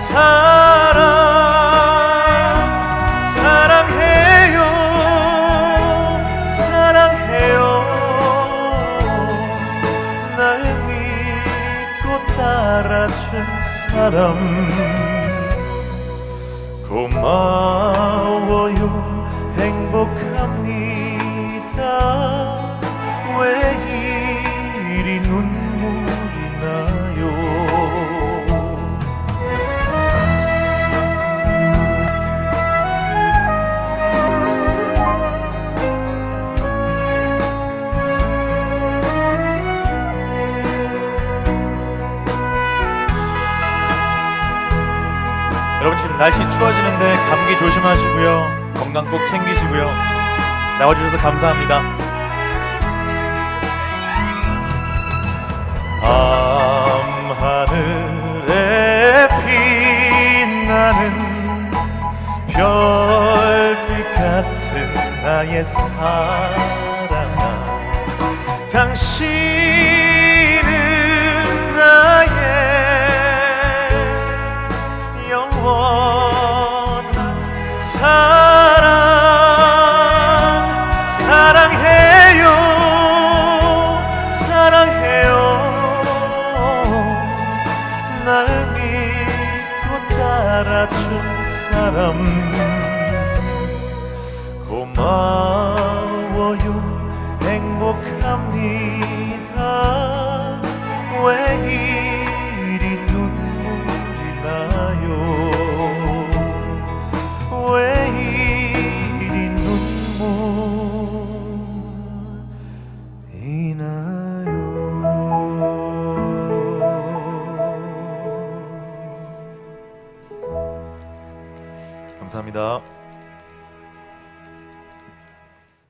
사랑 사랑해요 사랑해요. 날 믿고 따라준 사람 고마워요 행복합 여러분 지금 날씨 추워지는데 감기 조심하시고요. 건강 꼭 챙기시고요. 나와주셔서 감사합니다. 밤하늘에 빛나는 별빛 같은 나의 사랑아 당신 사랑 사랑해요 사랑해요. 날 믿고 따라준 사람. 고마워요 행복합니다. 왜 이 감사합니다